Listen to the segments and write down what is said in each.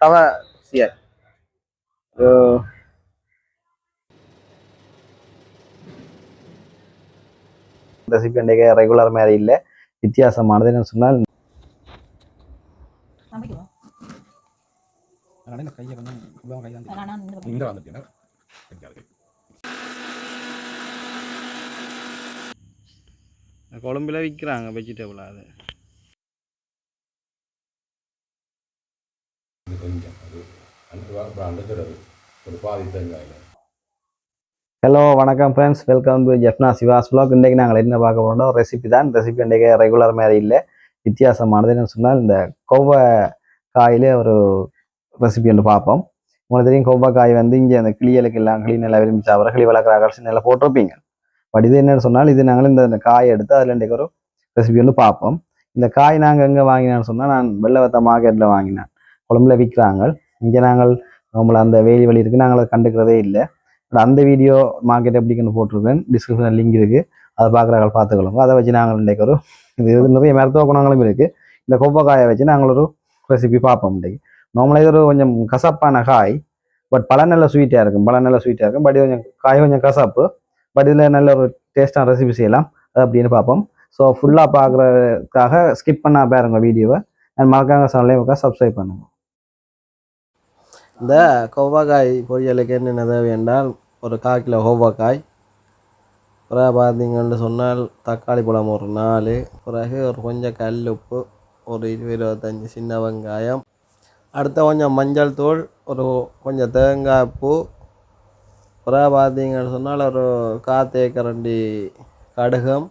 tama siya. So, ரசிக்கண்டிய regular மாதிரி இல்லை. வித்தியாசமானது என்ன சொன்னால் கொழும்புல விற்கிறாங்க வெஜிடபிள் அது. இது கொஞ்சம் அது ஒரு பாதி தேங்காயில் ஹலோ வணக்கம் friends welcome to Jaffna Siva's blog இன்றைக்கு நாங்கள் என்ன பார்க்க போகிறோம் ரெசிபி தான். ரெசிபி இன்றைக்கு ரெகுலர் மாதிரி இல்லை. வித்தியாசமானது என்ன சொன்னால் இந்த கொவ்வை காயில் ஒரு ரெசிபி ஒன்று பார்ப்போம். உங்களுக்கு தெரியும் கொவ்வை காய் வந்து இங்கே அந்த கிளியலுக்கு எல்லாம் கிளி நல்லா விரும்பி சாப்பிட்ற கிளி வளர்க்குற நல்லா போட்டிருப்பீங்க. பட் இது என்னென்னு சொன்னால் இது நாங்கள் இந்த காய் காயை எடுத்து அதில் இன்றைக்கு ஒரு ரெசிபி ஒன்று பார்ப்போம். இந்த காய் நாங்கள் எங்கே வாங்கினேன்னு சொன்னால் நான் வெள்ளவத்த மார்க்கெட்டில் வாங்கினேன். குழம்புல விற்கிறாங்க இங்கே நாங்கள் நம்மளை அந்த வேலி வழி இருக்குது நாங்கள் அதை கண்டுக்கிறதே இல்லை. பட் அந்த வீடியோ மார்க்கெட் எப்படின்னு போட்டிருக்கேன். டிஸ்கிரிப்ஷன் லிங்க் இருக்குது அதை பார்க்குறாங்க பார்த்துக்கொள்ளுங்க. அதை வச்சு நாங்கள் இன்றைக்கு ஒரு இது இது நிறைய மருத்துவ குணங்களும் இருக்குது இந்த கொப்பக்காயை வச்சு நாங்கள் ஒரு ரெசிபி பார்ப்போம் இன்றைக்கு. நார்மலாக இது ஒரு கொஞ்சம் கசப்பான காய். பட் பல நல்ல ஸ்வீட்டாக இருக்கும். பல நல்ல ஸ்வீட்டாக இருக்கும். பட் கொஞ்சம் காய் கொஞ்சம் கசப்பு. பட் இதில் நல்ல ஒரு டேஸ்டான ரெசிபி செய்யலாம். அது அப்படின்னு பார்ப்போம். ஸோ ஃபுல்லாக பார்க்குறதுக்காக ஸ்கிப் பண்ணால் பாருங்க வீடியோவை அண்ட் மறக்காம சேனலையும் சப்ஸ்கிரைப் பண்ணுங்கள் இந்த கொவ்வாக்காய் பொரியலுக்கு என்னென்ன தேவை என்றால் ஒரு கால் கிலோ கொவ்வாக்காய் பிறகு பார்த்தீங்கன்னு சொன்னால் தக்காளி பழம் ஒரு நாலு பிறகு ஒரு கொஞ்சம் கல் உப்பு ஒரு இருபது இருபத்தஞ்சி சின்ன வெங்காயம் அடுத்த கொஞ்சம் மஞ்சள் தூள் ஒரு கொஞ்சம் தேங்காய் பூ பிறகு பார்த்தீங்கன்னு சொன்னால் ஒரு காத்தே கரண்டி கடுகம்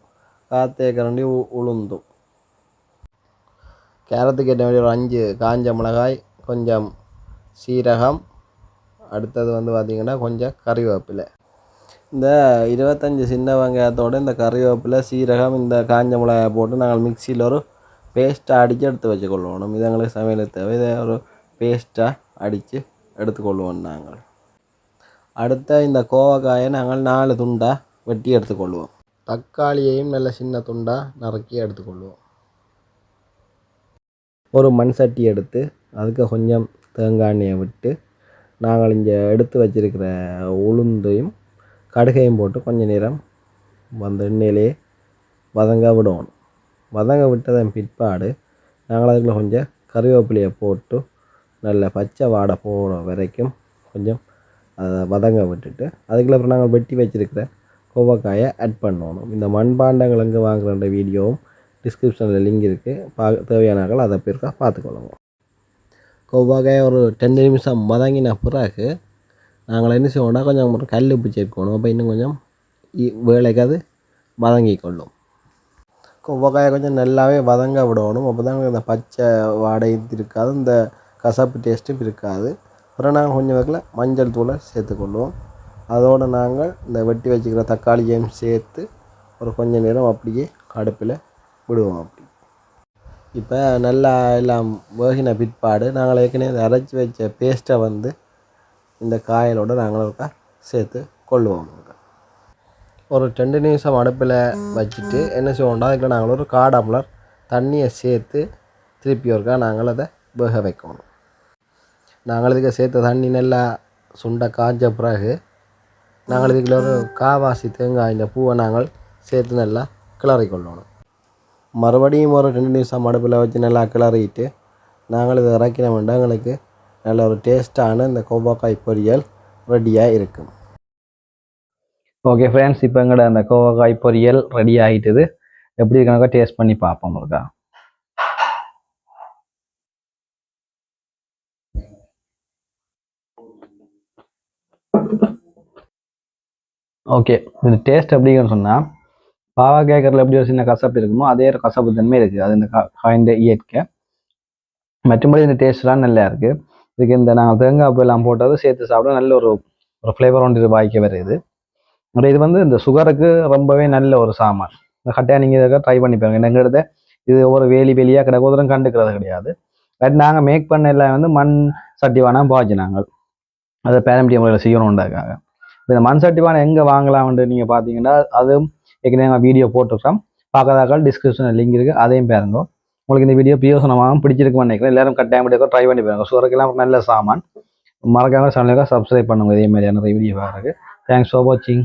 காத்தே கரண்டி உ உளுந்தும். கேரத்துக்கு ஏற்ற மாதிரி ஒரு அஞ்சு காஞ்ச மிளகாய் கொஞ்சம் சீரகம் அடுத்தது வந்து பார்த்திங்கன்னா கொஞ்சம் கறிவேப்பிலை. இந்த இருபத்தஞ்சி சின்ன வெங்காயத்தோடு இந்த கறிவேப்பிலை சீரகம் இந்த காஞ்ச மிளகாய் போட்டு நாங்கள் மிக்சியில் ஒரு பேஸ்ட்டாக அடித்து எடுத்து வச்சுக்கொள்வோம். இது எங்களுக்கு சமையலுக்கு தேவை. இதை ஒரு பேஸ்ட்டாக அடித்து எடுத்துக்கொள்வோம் நாங்கள். அடுத்த இந்த கோவக்காயை நாங்கள் நாலு துண்டாக வெட்டி எடுத்துக்கொள்வோம். தக்காளியையும் நல்ல சின்ன துண்டாக நறுக்கி எடுத்துக்கொள்வோம். ஒரு மண் சட்டி எடுத்து அதுக்கு கொஞ்சம் தேங்காய் எண்ணெயை விட்டு நாங்கள் இங்கே எடுத்து வச்சிருக்கிற உளுந்தையும் கடுகையும் போட்டு கொஞ்சம் நேரம் அந்த எண்ணெயிலே வதங்க விடணும். வதங்க விட்டதன் பிற்பாடு நாங்கள் அதுக்குள்ள கொஞ்சம் கறிவேப்பிலையை போட்டு நல்ல பச்சை வாடை போகிற வரைக்கும் கொஞ்சம் அதை வதங்க விட்டுட்டு அதுக்குள்ள அப்புறம் நாங்கள் வெட்டி வச்சுருக்கிற கோவக்காயை ஆட் பண்ணணும். இந்த மண்பாண்டங்கள் எங்கே வாங்குகிற வீடியோவும் டிஸ்கிரிப்ஷனில் லிங்க் இருக்குது பா தேவையானாக்கள் அதை பேருக்கா பார்த்துக்கொள்ளுங்க கொவ்வாக்காயை ஒரு டென் நிமிஷம் வதங்கின பிறகு நாங்கள் என்ன செய்வோம்னா கொஞ்சம் கல் உப்பு சேர்க்கணும். அப்போ இன்னும் கொஞ்சம் இ- வேலைக்கு அது வதங்கி கொள்ளும். கொவ்வாக்காயை கொஞ்சம் நல்லாவே வதங்க விடணும். அப்போ தான் இந்த பச்சை வாடை இருக்காது இந்த கசப்பு டேஸ்ட்டும் இருக்காது. அப்புறம் நாங்கள் கொஞ்சம் வகையில் மஞ்சள் தூளை சேர்த்துக்கொள்வோம் அதோடு நாங்கள் இந்த வெட்டி வச்சுக்கிற தக்காளியையும் சேர்த்து ஒரு கொஞ்சம் நேரம் அப்படியே அடுப்பில் விடுவோம். அப்படி இப்போ நல்லா எல்லாம் வேகின பிற்பாடு நாங்கள் ஏற்கனவே அரைச்சி வச்ச பேஸ்ட்டை வந்து இந்த காயலோடு நாங்கள் ஒருக்கா சேர்த்து கொள்ளுவோம். ஒரு ரெண்டு நிமிஷம் அடுப்பில் வச்சுட்டு என்ன செய்வோம்னா அதுக்குள்ள நாங்கள் ஒரு காடம்பளர் தண்ணியை சேர்த்து திருப்பி ஒருக்கா நாங்கள் அதை வேக வைக்கணும். நாங்கள் இதுக்கு சேர்த்த தண்ணி நல்லா சுண்டை காய்ஞ்ச பிறகு நாங்கள் இதுக்குள்ள ஒரு காவாசி தேங்காய் இந்த பூவை நாங்கள் சேர்த்து நல்லா கிளறி கொள்ளணும் மறுபடியும் ஒரு ரெண்டு நிமிஷம் அடுப்பில் வச்சு நல்லா கிளறிட்டு நாங்கள் இதை இறக்கினோம்னா எங்களுக்கு நல்ல ஒரு டேஸ்ட்டான இந்த கோவக்காய் பொரியல் ரெடியாக இருக்கும். ஓகே ஃப்ரெண்ட்ஸ் இப்போ எங்களோட அந்த கோவக்காய் பொரியல் ரெடி ஆகிட்டுது. எப்படி இருக்கணும் டேஸ்ட் பண்ணி பார்ப்போம் உங்களுக்கா ஓகே இந்த டேஸ்ட் எப்படின்னு சொன்னால் பாவா கேக்கரில் எப்படி ஒரு சின்ன கசப்பு இருக்குமோ அதே ஒரு கசப்பு தன்மை இருக்குது அது இந்த கா- இயற்கை. மற்றபடி இந்த டேஸ்ட்லாம் நல்லா இருக்குது இதுக்கு இந்த நாங்கள் தேங்காய் பூ எல்லாம் போட்டது சேர்த்து சாப்பிட நல்ல ஒரு ஒரு ஃப்ளேவர் ஒன்று வாய்க்க வருது இது. வந்து இந்த சுகருக்கு ரொம்பவே நல்ல ஒரு சாமான். இந்த கட்டையாக நீங்கள் இதை ட்ரை பண்ணி பாருங்க. எங்கிறது இது ஒரு வேலி வேலியாக கிடக்குதும் கண்டுக்கிறது கிடையாது. பட் நாங்கள் மேக் பண்ண எல்லாம் வந்து மண் சட்டி பாய்ச்சி நாங்கள். அதை பேரம்பரிய முறையில் செய்யணுண்டாக்காக இப்போ இந்த மண் சட்டிவானம் எங்கே வாங்கலாம்னு நீங்கள் பார்த்தீங்கன்னா அதுவும் ஏற்கனவே நாங்கள் வீடியோ போட்டிருக்கோம். பார்க்காதாக்கள் டிஸ்கிரிப்ஷனில் லிங்க் இருக்குது அதையும் பாருங்க. உங்களுக்கு இந்த வீடியோ பிரியோசனமாக பிடிச்சிருக்குன்னு நினைக்கிறேன். எல்லாரும் கட்டாயம் வீடியோ ட்ரை பண்ணி பாருங்க. சுவருக்கெல்லாம் நல்ல சாமான். மறக்காம சேனலுக்காக சப்ஸ்கிரைப் பண்ணுங்க. இதே மாதிரியான வீடியோ பாருங்க தேங்க்ஸ் ஃபார் வாட்சிங்